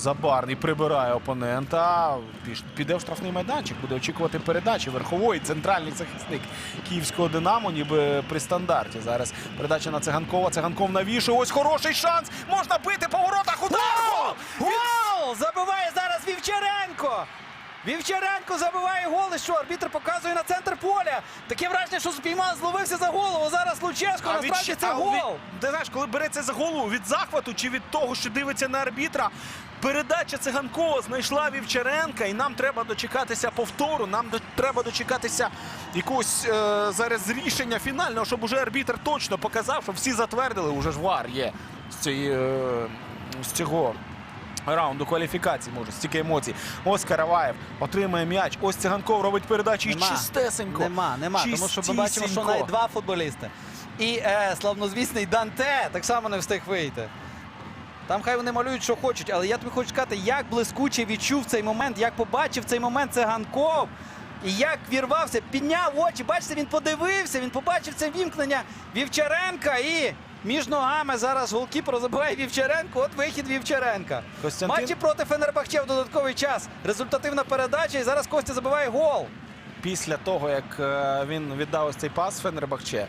Забарний прибирає опонента. Піде в штрафний майданчик, буде очікувати передачі. Верховий центральний захисник київського Динамо, ніби при стандарті. Зараз передача на циганкова. Циганков навішує. Ось хороший шанс. Можна бити по воротах. Удар! Гол! Гол! Забиває зараз Вівчаренко. Вівчаренко забиває гол. І що? Арбітр показує на центр. Таке враження, що спіймав, зловився за голову. Зараз Луческо. А Насправді це а гол. від- Ти знаєш, коли береться за голову від захвату чи від того, що дивиться на арбітра, передача циганкова знайшла Вівчаренка, і нам треба дочекатися повтору. Нам до- треба дочекатися якогось е, зараз рішення фінального, щоб уже арбітр точно показав, що всі затвердили. Уже ж вар є з цієї е, з цього. Раунду кваліфікації може стільки емоцій. Ось Караваєв отримає м'яч. Ось циганков робить передачі і Нема. чистесенько. Нема, нема. Тому що ми бачимо, що навіть два футболісти. І е, славнозвісний Данте так само не встиг вийти. Там хай вони малюють, що хочуть, але я тобі хочу сказати, як блискуче відчув цей момент, як побачив цей момент циганков. І як вірвався, підняв очі. Бачите, він подивився, він побачив це вімкнення Вівчаренка і між ногами зараз голкіпер забиває Вівчаренко. От вихід Вівчаренка. Костянтин- Матчі проти Фенербахче в додатковий час. Результативна передача, і зараз Костя забиває гол. після того, як е, він віддав ось цей пас Фенербахче,